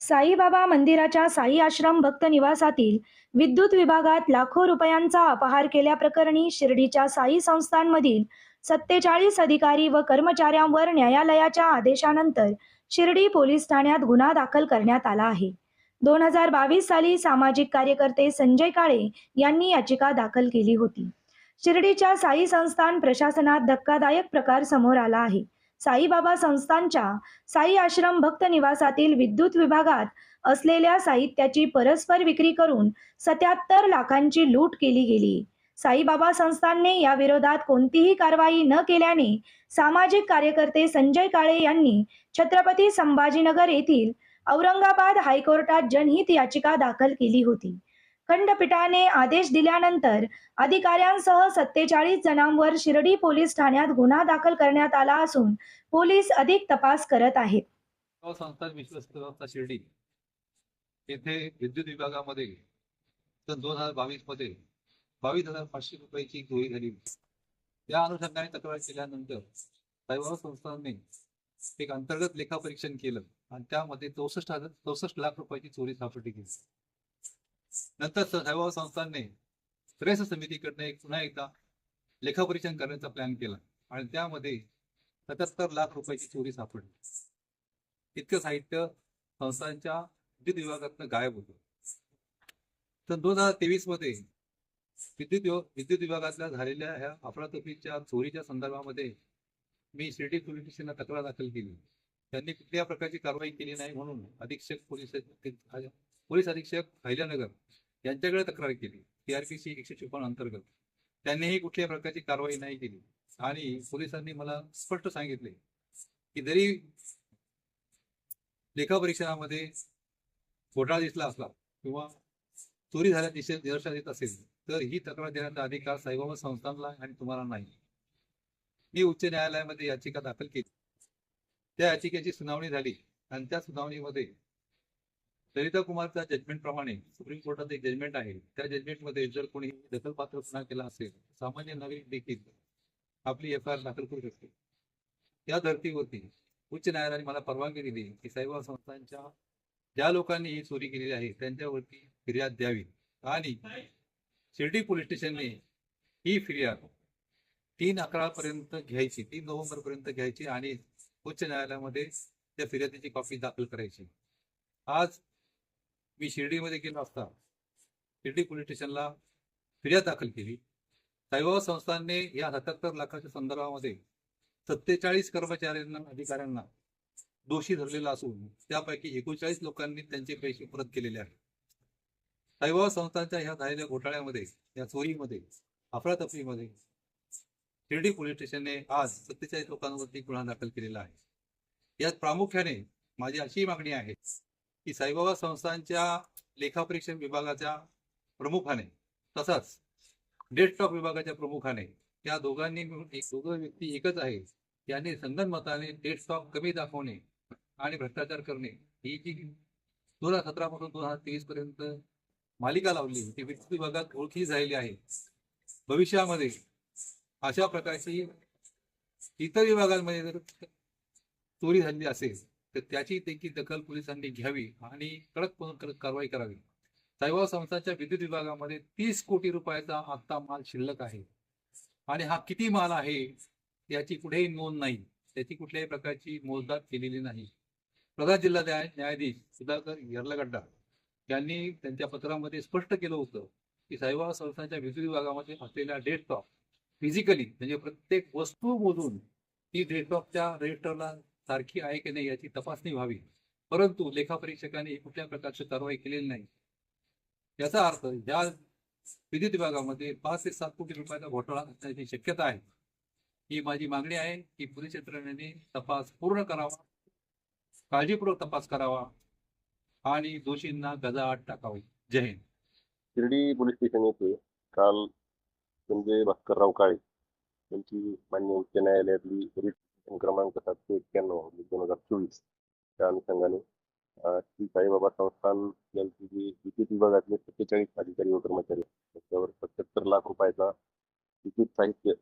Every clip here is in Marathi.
साईबाबा मंदिराच्या साई आश्रम भक्त निवासातील विद्युत विभागात लाखो रुपयांचा अपहार केल्याप्रकरणी शिर्डीच्या साई संस्थांमधील सत्तेचाळीस अधिकारी व कर्मचाऱ्यांवर न्यायालयाच्या आदेशानंतर शिर्डी पोलीस ठाण्यात गुन्हा दाखल करण्यात आला आहे. दोन हजार बावीस साली सामाजिक कार्यकर्ते संजय काळे यांनी याचिका दाखल केली होती. शिर्डीच्या साई संस्थान प्रशासनात धक्कादायक प्रकार समोर आला आहे. साईबाबा संस्थांच्या साई आश्रम भक्त निवासातील विद्युत विभागात असलेल्या साहित्याची परस्पर विक्री करून सत्याहत्तर लाखांची लूट केली गेली. साईबाबा संस्थानने या विरोधात कोणतीही कारवाई न केल्याने सामाजिक कार्यकर्ते संजय काळे यांनी छत्रपती संभाजीनगर येथील औरंगाबाद हायकोर्टात जनहित याचिका दाखल केली होती. खंडपीठाने आदेश दिल्यानंतर अधिकाऱ्यांसह सत्तेचाळीस जणांवर शिर्डी पोलीस ठाण्यात गुन्हा दाखल करण्यात आला असून पोलीस अधिक तपास करत आहेत. गाव विश्वस्त संस्था शिर्डी. येथे विद्युत विभागामध्ये सन दोन हजार बावीसमध्ये बावीस हजार पाचशे रुपयाची चोरी झाली त्या अनुषंगाने तक्रार केल्यानंतर साईबाबा संस्थांनी एक अंतर्गत लेखापरीक्षण केलं आणि त्यामध्ये चौसष्ट हजार चौसष्ट लाख रुपयाची चोरी सापडली गेली. नंतर स- संस्थांनी श्रेष्ठ समितीकडनं एक पुन्हा एकदा लेखापरीक्षण करण्याचा प्लॅन केला. आणि त्यामध्ये सत्याहत्तर लाख रुपयाची चोरी सापडली. इतकं साहित्य संस्थांच्या विद्युत विभागातनं गायब होतं. तर दोन हजार तेवीसमध्ये विद्युत विद्युत विभागातल्या झालेल्या ह्या अफरातफरीच्या चोरीच्या संदर्भामध्ये मी शिर्डी पोलीस स्टेशनला तक्रार दाखल केली. त्यांनी कुठल्या प्रकारची कारवाई केली नाही म्हणून अधीक्षक पोलीस पोलीस अधीक्षक हैल्यानगर यांच्याकडे तक्रार केली. टीआरपीसी एकशे छप्पन अंतर्गत. त्यांनीही कुठल्याही प्रकारची कारवाई नाही केली. आणि पोलिसांनी मला स्पष्ट सांगितले की जरी लेखापरीक्षणामध्ये घोटाळा दिसला असला किंवा चोरी झाल्या दिशे निदर्शनात येत असेल तर ही तक्रार देण्याचा अधिकार साईबाबा संस्थांना आणि तुम्हाला नाही. मी उच्च न्यायालयामध्ये याचिका दाखल केली. त्या याचिकेची सुनावणी झाली आणि त्या सुनावणीमध्ये ललिता कुमारच्या जजमेंट प्रमाणे सुप्रीम कोर्टात एक जजमेंट आहे. त्या जजमेंटमध्ये जर कोणी दखलपात्र गुन्हा केला असेल सामान्य नागरिक देखील आपली एफ आय आर दाखल करू शकते या धर्तीवरती उच्च न्यायालयाने मला परवानगी दिली की साईबाबा संस्थांच्या ज्या लोकांनी ही चोरी केलेली आहे त्यांच्यावरती फिर्याद द्यावी. आणि शिर्डी पोलीस स्टेशनने ही फिर्याद तीन अकरा पर्यंत घ्यायची तीन नोव्हेंबर पर्यंत घ्यायची आणि उच्च न्यायालयामध्ये त्या फिर्यादीची कॉपी दाखल करायची. आज मी शिर्डीमध्ये गेलो असता शिर्डी पोलीस स्टेशनला फिर्याद दाखल केली. साईबाबा संस्थानने या सत्याहत्तर लाखाच्या संदर्भामध्ये सत्तेचाळीस कर्मचाऱ्यांना अधिकाऱ्यांना दोषी धरलेला असून त्यापैकी एकोणचाळीस लोकांनी त्यांचे पैसे परत केलेले आहेत. साईबाबा संस्थांच्या ह्या झालेल्या घोटाळ्यामध्ये या चोरीमध्ये अफरातफरीमध्ये शिर्डी पोलीस स्टेशनने आज सत्तेचाळीस लोकांवरती गुन्हा दाखल केलेला आहे. यात प्रामुख्याने माझी अशी मागणी आहे की साईबाबा संस्थांच्या लेखापरीक्षण विभागाच्या प्रमुखाने तसाच डेस्कटॉप विभागाच्या प्रमुखाने या दोघांनी मिळून एक दोघं व्यक्ती एकच आहे यांनी संगनमताने डेस्कटॉप कमी दाखवणे आणि भ्रष्टाचार करणे ही जी दोन हजार सतरा पासून दोन हजार तेवीस पर्यंत मालिका लावली ती वित्त विभागात ओळखी झालेली आहे. भविष्यामध्ये अशा प्रकारची इतर विभागांमध्ये जर चोरी झालेली असेल तर त्याची देखील दखल पोलिसांनी घ्यावी आणि कडक कारवाई करावी. साईबाबा संस्थांच्या विद्युत विभागामध्ये तीस कोटी रुपयाचा आत्ता माल शिल्लक आहे. आणि हा किती माल आहे याची कुठेही नोंद नाही. त्याची कुठल्याही प्रकारची मोजदाद केलेली नाही. प्रधान जिल्हा न्याय न्यायाधीश सुधाकर यर्लगड्डा यांनी त्यांच्या पत्रामध्ये स्पष्ट केलं होतं की साईबाबा संस्थांच्या विद्युत विभागामध्ये असलेल्या डेस्कटॉप फिजिकली म्हणजे प्रत्येक वस्तू मोजून ती डेस्कटॉपच्या रजिस्टरला सारखी आहे की नाही याची तपासणी व्हावी. परंतु लेखापरीक्षकाने कुठल्या प्रकारची कारवाई केलेली नाही. याचा अर्थ या विद्युत विभागामध्ये पाच ते सात कोटी रुपयाचा घोटाळा असण्याची शक्यता आहे. ही माझी मागणी आहे की पोलीस यंत्रणेने तपास पूर्ण करावा काळजीपूर्वक तपास करावा आणि दोषींना गजाआट टाकावी. जय हिंद. शिर्डी पोलीस स्टेशन येथे काल संजय भास्करराव काळे यांची मान्य उच्च न्यायालयातली क्रमांक सातशे एक्क्याण्णव दोन हजार चोवीस. त्या अनुषंगाने श्री साईबाबा संस्थान यांची जी विद्युत विभागातले सत्तेचाळीस अधिकारी व कर्मचारी त्याच्यावर सत्याहत्तर लाख रुपयाचा विद्युत साहित्य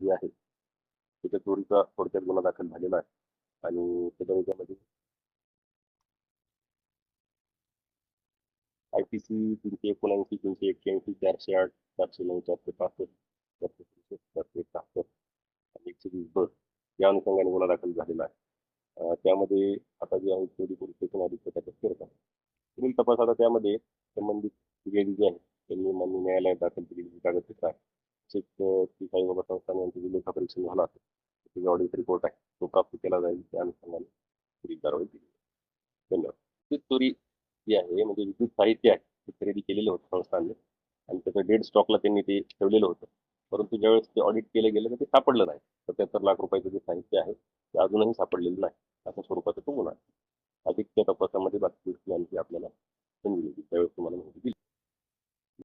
जे आहे त्याच्या चोरीचा थोडक्यात गुन्हा दाखल झालेला आहे. आणि त्याच्या याच्यामध्ये आय पी सी तीनशे एकोणऐंशी तीनशे एक्क्याऐंशी चारशे आठ चारशे नऊ चारशे पासष्ट चारशे त्रेसष्ट चारशे एकाहत्तर. आणि एकशे वीस ब या अनुषंगाने गुन्हा दाखल झालेला आहे. त्यामध्ये आता जे आहे चोरी पोलीस स्टेशन अधिक अटक करत आहे. पुढील तपास आता त्यामध्ये संबंधित फिर्यादी जे आहे त्यांनी मान्य न्यायालयात दाखल केलेली कागदपत्र आहे तसेच ती श्री साईबाबा संस्थान यांचं जे लेखापरीक्षण झालं असेल त्याचा ऑडिट रिपोर्ट आहे तो प्राप्त केला जाईल त्या अनुषंगाने पुढील कारवाई केली धन्यवाद. विद्युत चोरी जी आहे म्हणजे विद्युत साहित्य आहे ते खरेदी केलेलं होतं संस्थांनी आणि त्याचं डेड स्टॉकला त्यांनी ते ठेवलेलं होतं. परंतु ज्यावेळेस ते ऑडिट केलं गेलं तर ते सापडलं नाही. सत्याहत्तर लाख रुपयाचं जे साहित्य आहे ते अजूनही सापडलेलं नाही. अशा स्वरूपाचा तो गुन्हा अधिक त्या तपासामध्ये बाकी गोष्टी आणखी आपल्याला समजली त्यावेळेस तुम्हाला माहिती दिली.